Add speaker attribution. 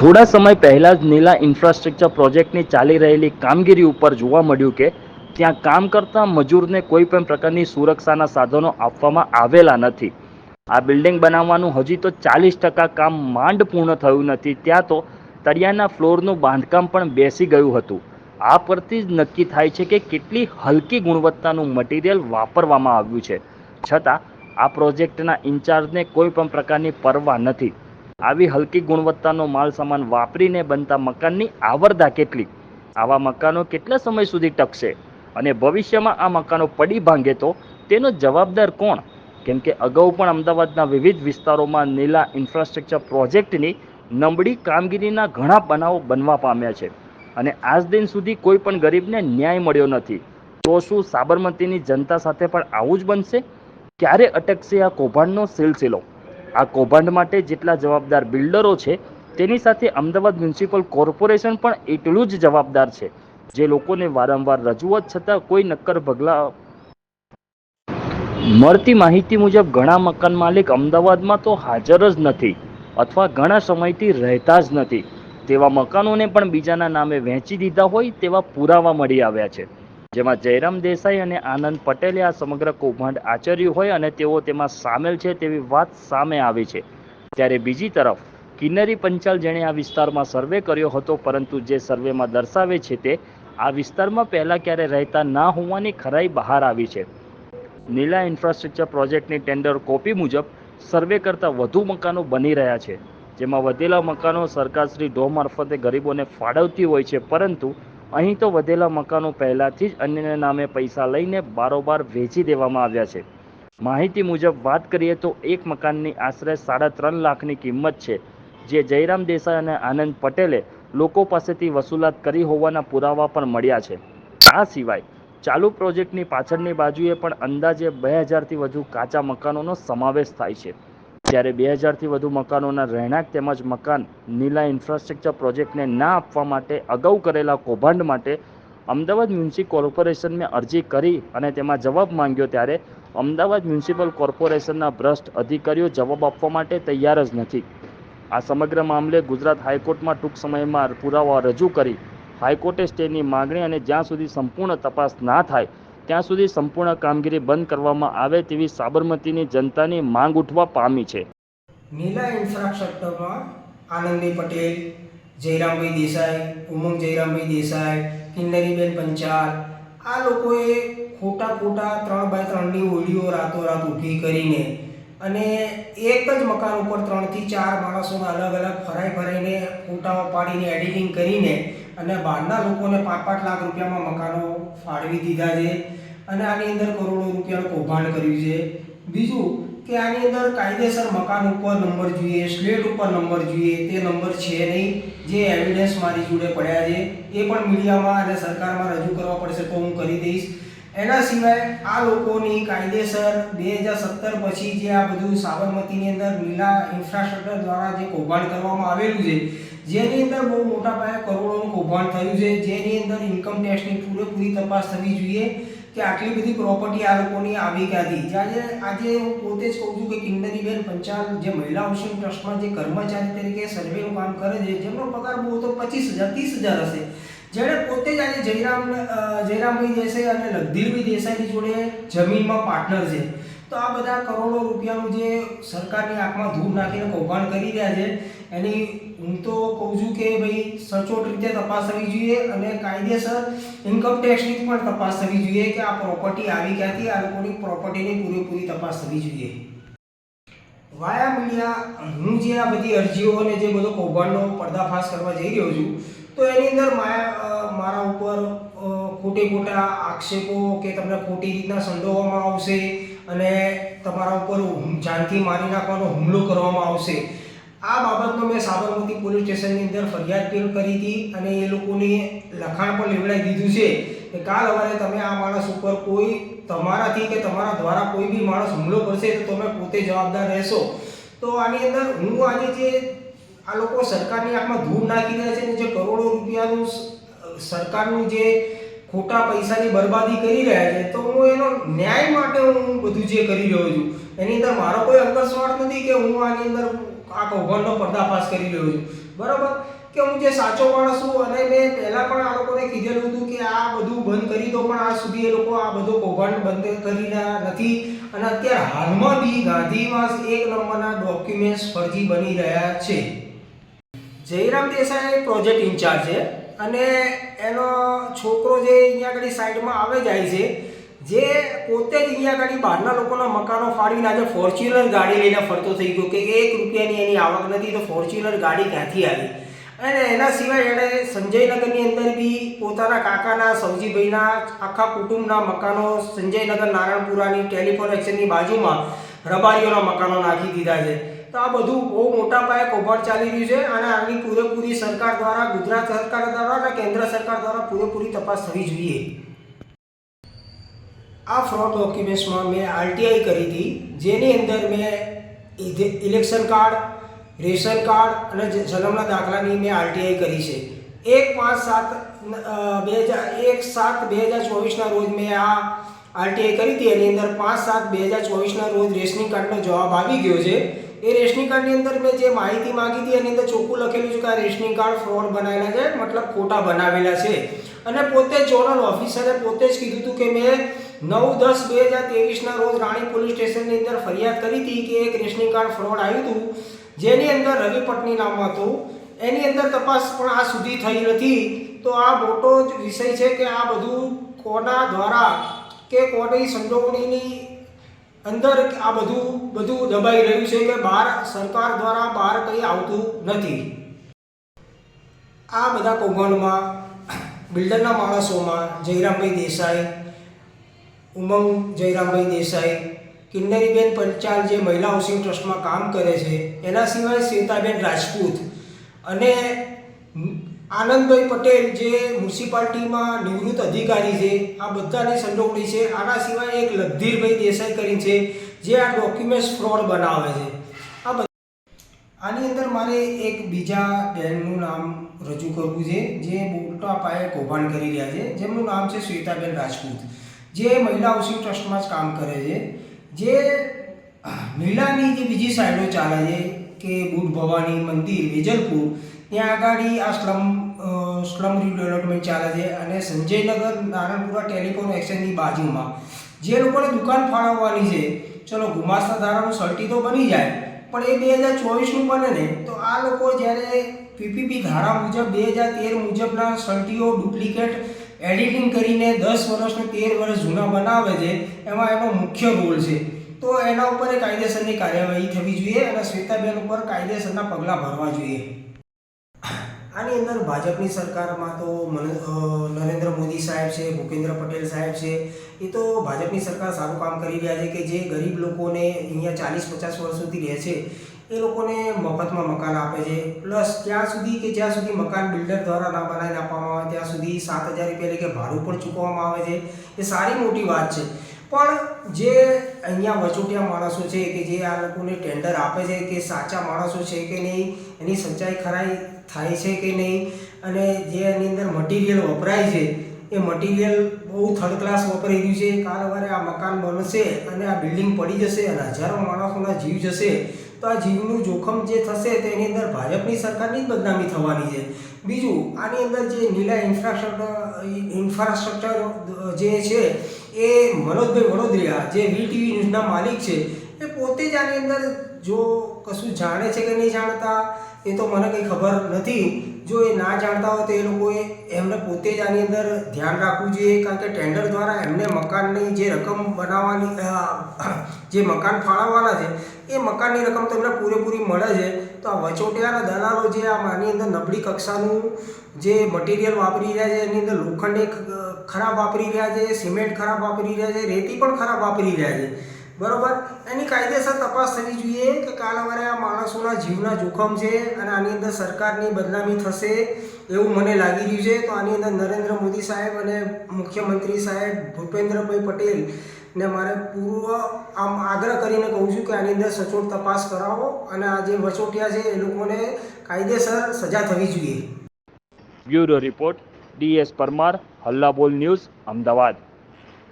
Speaker 1: થોડા સમય પહેલાં જ નીલા ઇન્ફ્રાસ્ટ્રક્ચર પ્રોજેક્ટની ચાલી રહેલી કામગીરી ઉપર જોવા મળ્યું કે ત્યાં કામ કરતા મજૂરને કોઈ પણ પ્રકારની સુરક્ષાના સાધનો આપવામાં આવેલા નથી. આ બિલ્ડિંગ બનાવવાનું હજી તો ચાલીસ ટકા કામ માંડ પૂર્ણ થયું નથી, ત્યાં તો તળિયાના ફ્લોરનું બાંધકામ પણ બેસી ગયું હતું. આ પરથી જ નક્કી થાય છે કે કેટલી હલકી ગુણવત્તાનું મટીરિયલ વાપરવામાં આવ્યું છે. છતાં, આ પ્રોજેક્ટના ઇન્ચાર્જને કોઈ પણ પ્રકારની પરવા નથી. આવી હલકી ગુણવત્તાનો માલ સામાન વાપરીને બનતા મકાનની આવરદા કેટલી? આવા મકાનો કેટલા સમય સુધી ટકશે? અને ભવિષ્યમાં આ મકાનો પડી ભાંગે તો તેનો જવાબદાર કોણ? કેમ કે અગાઉ પણ અમદાવાદના વિવિધ વિસ્તારોમાં નીલા ઇન્ફ્રાસ્ટ્રક્ચર પ્રોજેક્ટની નબળી કામગીરીના ઘણા બનાવો બનવા પામ્યા છે. અને આજ દિન સુધી કોઈ પણ ગરીબને ન્યાય મળ્યો નથી. તો શું સાબરમતીની જનતા સાથે પણ આવું જ બનશે? ક્યારે અટકશે આ કૌભાંડનો સિલસિલો? આ કૌભાંડ માટે જેટલા જવાબદાર બિલ્ડરો છે, તેની સાથે અમદાવાદ મ્યુનિસિપલ કોર્પોરેશન પણ એટલું જ જવાબદાર છે. જે લોકોને વારંવાર રજૂઆત છતાં કોઈ નક્કર પગલાં મળતી માહિતી મુજબ, ઘણા મકાન માલિક અમદાવાદમાં તો હાજર જ નથી અથવા ઘણા સમયથી રહેતા જ નથી. તેવા મકાનોને પણ બીજાના નામે વહેંચી દીધા હોય તેવા પુરાવા મળી આવ્યા છે. જેમાં જયરામ દેસાઈ અને આનંદ પટેલે આ સમગ્ર કૌભાંડ આચર્યું હોય અને તેઓ તેમાં સામેલ છે તેવી વાત સામે આવી છે. ત્યારે બીજી તરફ, કિન્નરી પંચાલ જેણે આ વિસ્તારમાં સર્વે કર્યો હતો, પરંતુ જે સર્વેમાં દર્શાવે છે તે, આ વિસ્તારમાં પહેલાં ક્યારે રહેતા ના હોવાની ખરાઈ બહાર આવી છે. નીલા ઇન્ફ્રાસ્ટ્રક્ચર પ્રોજેક્ટની ટેન્ડર કોપી મુજબ, સર્વે કરતાં વધુ મકાનો બની રહ્યા છે. જેમાં વધેલા મકાનો સરકારશ્રી ઢો મારફતે ગરીબોને ફાળવતી હોય છે, પરંતુ અહીં તો વધેલા મકાનો પહેલાંથી જ અન્યના નામે પૈસા લઈને બારોબાર વેચી દેવામાં આવ્યા છે. માહિતી મુજબ વાત કરીએ તો એક મકાનની આશરે સાડા ત્રણ લાખની કિંમત છે, જે જયરામ દેસાઈ અને આનંદ પટેલે લોકો પાસેથી વસૂલાત કરી હોવાના પુરાવા પણ મળ્યા છે. આ સિવાય ચાલુ પ્રોજેક્ટની પાછળની બાજુએ પણ અંદાજે બે હજારથી વધુ કાચા મકાનોનો સમાવેશ થાય છે. જ્યારે બે હજારથી વધુ મકાનોના રહેણાંક તેમજ મકાન નીલા ઇન્ફ્રાસ્ટ્રક્ચર પ્રોજેક્ટને ના આપવા માટે અગાઉ કરેલા કૌભાંડ માટે અમદાવાદ મ્યુનિસિપલ કોર્પોરેશનને અરજી કરી અને તેમાં જવાબ માંગ્યો ત્યારે અમદાવાદ મ્યુનિસિપલ કોર્પોરેશનના ભ્રષ્ટ અધિકારીઓ જવાબ આપવા માટે તૈયાર જ નથી. આ સમગ્ર મામલે ગુજરાત હાઈકોર્ટમાં ટૂંક સમયમાં પુરાવા રજૂ કરી હાઈકોર્ટે સ્ટેની માગણી અને જ્યાં સુધી સંપૂર્ણ તપાસ ના થાય ત્યાં સુધી સંપૂર્ણ કામગીરી બંધ કરવામાં આવે તેવી સાબરમતીની જનતાની માંગ ઉઠવા પામી છે.
Speaker 2: નીલા ઇન્ફ્રાસ્ટ્રક્ચરમાં આનંદી પટેલ, જયરામભાઈ દેસાઈ, ઉમંગ જયરામભાઈ દેસાઈ, કિન્નરીબેન પંચાલ, આ લોકોએ ખોટા ખોટા ત્રણ બાય ત્રણની ઓડીઓ રાતોરાત ઊભી કરીને અને એક જ મકાન ઉપર ત્રણથી ચાર માણસોને અલગ અલગ ફરાઈ ફરાઈને ફોટાઓ પાડીને એડિટિંગ કરીને અને બહારના લોકોને પાંચ પાંચ લાખ રૂપિયામાં મકાનો ફાળવી દીધા છે અને આની અંદર કરોડો રૂપિયાનું કૌભાંડ કર્યું છે. બીજું કે આની અંદર કાયદેસર મકાન ઉપર નંબર જોઈએ, સ્લેટ ઉપર નંબર જોઈએ, તે નંબર છે નહીં. જે એવિડન્સ મારી જોડે પડ્યા છે, એ પણ મીડિયામાં અને સરકારમાં રજૂ કરવા પડશે તો હું કરી દઈશ. એના સિવાય આ લોકોની કાયદેસર બે હજાર સત્તર પછી જે આ બધું સાબરમતીની અંદર લીલા ઇન્ફ્રાસ્ટ્રક્ચર દ્વારા જે કૌભાંડ કરવામાં આવેલું છે જેની અંદર બહુ મોટા પાયે કરોડોનું કૌભાંડ થયું છે, જેની અંદર ઇન્કમ ટેક્સની પૂરેપૂરી તપાસ થવી જોઈએ કે આટલી બધી પ્રોપર્ટી આ લોકોની આવી ક્યાંથી. આજે આજે હું પોતે જ કહું છું કે કિન્નરીબેન પંચાલ જે મહિલા હાઉસિંગ ટ્રસ્ટમાં જે કર્મચારી તરીકે સર્વેનું કામ કરે છે, જેમનો પગાર બહુ તો પચીસ હજાર, ત્રીસ હજાર હશે. જેણે પોતે જ આજે જયરામ જયરામભાઈ દેસાઈ અને લગધીરભાઈ દેસાઈની જોડે જમીનમાં પાર્ટનર છે. તો આ બધા કરોડો રૂપિયાનું જે સરકારની આંખમાં ધૂળ નાખીને કૌભાંડ કરી રહ્યા છે, એની હું તો કહું છું કે ભાઈ સચોટ રીતે તપાસ થવી જોઈએ અને કાયદેસર ઇન્કમ ટેક્સની પણ તપાસ થવી જોઈએ કે આ પ્રોપર્ટી આવી ક્યાંથી, આ લોકોની પ્રોપર્ટીની પૂરેપૂરી તપાસ થવી જોઈએ. વાયા મીડિયા હું જે આ બધી અરજીઓ અને જે બધો કૌભાંડનો પર્દાફાશ કરવા જઈ રહ્યો છું, તો એની અંદર માયા મારા ઉપર ખોટે ખોટા આક્ષેપો કે તમને ખોટી રીતના સંડોવવામાં આવશે અને તમારા ઉપર જાનથી મારી નાખવાનો હુમલો કરવામાં આવશે. આ બાબતનો મેં સાબરમતી પોલીસ સ્ટેશનની અંદર ફરિયાદ પણ કરી હતી અને એ લોકોને લખાણ પણ લેવડાવી દીધું છે કે કાલ અમારે તમે આ માણસ ઉપર કોઈ તમારાથી કે તમારા દ્વારા કોઈ બી માણસ હુમલો કરશે તો તમે પોતે જવાબદાર રહેશો. તો આની અંદર હું આજે જે આ લોકો સરકારની આંખમાં ધૂળ નાખી રહ્યા છે અને જે કરોડો રૂપિયાનું સરકારનું જે ખોટા પૈસાની બરબાદી કરી રહ્યા છે, તો હું એનો ન્યાય માટે હું બધું જે કરી રહ્યો છું, એની અંદર મારો કોઈ અંકસ્વાર્થ નથી કે હું આની અંદર આ કૌભાંડનો પર્દાફાશ કરી રહ્યો છું. બરાબર? કે હું જે સાચો માણસ છું અને મેં પહેલાં પણ આ લોકોને કીધેલું હતું કે આ બધું બંધ કરી દો, પણ આ સુધી એ લોકો આ બધું કૌભાંડ બંધ કરી રહ્યા નથી. અને અત્યારે હાલમાં બી ગાંધીવાસ એક નંબરના ડોક્યુમેન્ટ્સ ફરજી બની રહ્યા છે. જયરામ દેસાઈ પ્રોજેક્ટ ઇન્ચાર્જ છે અને એનો છોકરો જે અહીંયા આગળ સાઈડમાં આવે જાય છે જે પોતે જ અહીંયા આગળ બહારના લોકોના મકાનો ફાડીને આજે ફોર્ચ્યુનર ગાડી લઈને ફરતો થઈ ગયો કે એક રૂપિયાની એની આવક નથી તો ફોર્ચ્યુનર ગાડી ક્યાંથી આવી? અને એના સિવાય એણે સંજયનગરની અંદર બી પોતાના કાકાના સૌજીભાઈના આખા કુટુંબના મકાનો સંજયનગર નારાયણપુરાની ટેલિફોન એક્શનની બાજુમાં રબારીઓના મકાનો નાખી દીધા છે. તો આ બધું બહુ મોટા પાયે કૌભાંડ ચાલી રહ્યું છે અને આની પૂરેપૂરી સરકાર દ્વારા, ગુજરાત સરકાર દ્વારા અને કેન્દ્ર સરકાર દ્વારા પૂરેપૂરી તપાસ થવી જોઈએ. આ ફ્રોડ ડોક્યુમેન્ટ્સમાં મેં આરટીઆઈ કરી હતી, જેની અંદર મેં ઇલેક્શન કાર્ડ રેશન કાર્ડ અને જન્મના દાખલાની મેં આરટીઆઈ કરી છે. એક પાંચ સાત બે હજાર એક સાત બે હજાર ચોવીસના રોજ મેં આ આરટીઆઈ કરી હતી. એની અંદર પાંચ સાત બે હજાર ચોવીસના રોજ રેશનિંગ કાર્ડનો જવાબ આવી ગયો છે. એ રેશનિંગ કાર્ડની અંદર મેં જે માહિતી માગી હતી, એની અંદર ચોખ્ખું લખેલું છે કે આ રેશનિંગ કાર્ડ ફ્રોડ બનાવેલા છે, મતલબ ખોટા બનાવેલા છે. અને પોતે જ ઝોનલ ઓફિસરે પોતે જ કીધું હતું કે મેં નવ દસ બે હજાર ત્રેવીસના રોજ રાણી પોલીસ સ્ટેશનની અંદર ફરિયાદ કરી હતી કે એક રેશનિંગ કાર્ડ ફ્રોડ આવ્યું હતું, જેની અંદર રવિ પટની નામ હતું. એની અંદર તપાસ પણ આ સુધી થઈ નથી. તો આ મોટો જ વિષય છે કે આ બધું કોના દ્વારા કે કોની સંડોવણીની અંદર આ બધું બધું દબાઈ રહ્યું છે કે બહાર સરકાર દ્વારા બહાર કંઈ આવતું નથી. આ બધા કૌભાંડમાં, બિલ્ડરના માણસોમાં, જયરામભાઈ દેસાઈ ઉમંગ જયરામભાઈ દેસાઈ, કિન્નરીબેન પંચાલ જે મહિલા હાઉસિંગ ટ્રસ્ટમાં કામ કરે છે, એના સિવાય શ્વેતાબેન રાજપૂત અને આનંદભાઈ પટેલ જે મ્યુનિસિપાલિટીમાં નિવૃત્ત અધિકારી છે, આ બધાની સંડોવણી છે. આના સિવાય એક લગધીરભાઈ દેસાઈ કરીને છે, જે આ ડોક્યુમેન્ટ્સ ફ્રોડ બનાવે છે. આ આની અંદર મારે એક બીજા બહેનનું નામ રજૂ કરવું છે, જે મોટા પાયે કૌભાંડ કરી રહ્યા છે. જેમનું નામ છે શ્વેતાબેન રાજપૂત. જે મહિલા હાઉસિંગ ટ્રસ્ટમાં જ કામ કરે છે. જે મહિલાની જે બીજી સાઈડો ચાલે છે, કે બુટ ભવાની મંદિર, વેજલપુર, ત્યાં આગળ આ સ્લમ સ્લમ રીડેવલપમેન્ટ ચાલે છે અને સંજયનગર, નારણપુરા ટેલિફોન એક્સચેન્જની બાજુમાં. જે લોકોને દુકાન ફાળવવાની છે, ચલો ગુમાસ્તા ધારાનું સર્ટી તો બની જાય, પણ એ બે હજાર ચોવીસનું બને ને, તો આ લોકો જ્યારે પીપીપી ધારા મુજબ, બે હજાર તેર મુજબના સર્ટીઓ ડુપ્લિકેટ એડિટિંગ કરીને દસ વર્ષને તેર વર્ષ જૂના બનાવે છે, એમાં એનો મુખ્ય રોલ છે. તો એના ઉપર કાયદેસરની કાર્યવાહી થવી જોઈએ અને શ્વેતાબેન ઉપર કાયદેસરના પગલાં ભરવા જોઈએ. આની અંદર ભાજપની સરકારમાં તો નરેન્દ્ર મોદી સાહેબ છે, ભૂપેન્દ્ર પટેલ સાહેબ છે, એ તો ભાજપની સરકાર સારું કામ કરી રહ્યા છે કે જે ગરીબ લોકોને અહીંયા ચાલીસ પચાસ વર્ષ સુધી રહે છે. એ લોકોને મફતમાં મકાન આપે છે. પ્લસ ત્યાં સુધી કે જ્યાં સુધી મકાન બિલ્ડર દ્વારા ના બનાવીને આપવામાં આવે, ત્યાં સુધી સાત હજાર રૂપિયા એટલે કે ભાડું પણ ચૂકવવામાં આવે છે. એ સારી મોટી વાત છે. પણ જે અહીંયા વચોટિયા માણસો છે કે જે આ લોકોને ટેન્ડર આપે છે કે સાચા માણસો છે કે નહીં, એની સચ્ચાઈ ખરાઈ થાય છે કે નહીં, અને જે એની અંદર મટીરિયલ વપરાય છે, એ મટીરિયલ બહુ થર્ડ ક્લાસ વપરાઈ રહ્યું છે. કાલ આ મકાન બનશે અને આ બિલ્ડિંગ પડી જશે અને હજારો માણસોના જીવ જશે. તો આ જીવનું જોખમ જે થશે તેની અંદર ભાજપની સરકારની જ બદનામી થવાની છે. બીજું, આની અંદર જે નીલા ઇન્ફ્રાસ્ટ્રક્ચર ઇન્ફ્રાસ્ટ્રક્ચર જે છે, એ મનોજભાઈ વડોદરિયા જે વી ટીવી ન્યૂઝના માલિક છે, એ પોતે જ આની અંદર જો કશું જાણે છે કે નહીં જાણતા એ તો મને કંઈ ખબર નથી. જો એ ના જાણતા હોય તો એ લોકોએ એમને પોતે જ આની અંદર ધ્યાન રાખવું જોઈએ, કારણ કે ટેન્ડર દ્વારા એમને મકાનની જે રકમ બનાવવાની જે મકાન ફાળવવાના છે, એ મકાનની રકમ તો એમને પૂરેપૂરી મળે છે. તો આ વચોટિયાના દલાલો જે આ આની અંદર નબળી કક્ષાનું જે મટીરિયલ વાપરી રહ્યા છે, એની અંદર લોખંડ ખરાબ વાપરી રહ્યા છે સિમેન્ટ ખરાબ વાપરી રહ્યા છે, રેતી પણ ખરાબ વાપરી રહ્યા છે. બરોબર? એની કાયદેસર તપાસ થવી જોઈએ કે કાલ અમારે આ માણસોના જીવના જોખમ છે અને આની અંદર સરકારની બદનામી થશે એવું મને લાગી રહ્યું છે. તો આની અંદર નરેન્દ્ર મોદી સાહેબ અને મુખ્યમંત્રી સાહેબ ભૂપેન્દ્રભાઈ પટેલ ને મારે પૂર્વ આમ આગ્રહ કરીને કહું છું કે આની અંદર સચોટ તપાસ કરાવો અને આ જે વચોટિયા છે એ લોકોને કાયદેસર સજા થવી જોઈએ.
Speaker 1: Bureau report DS Parmar Hallabol news, Ahmedabad.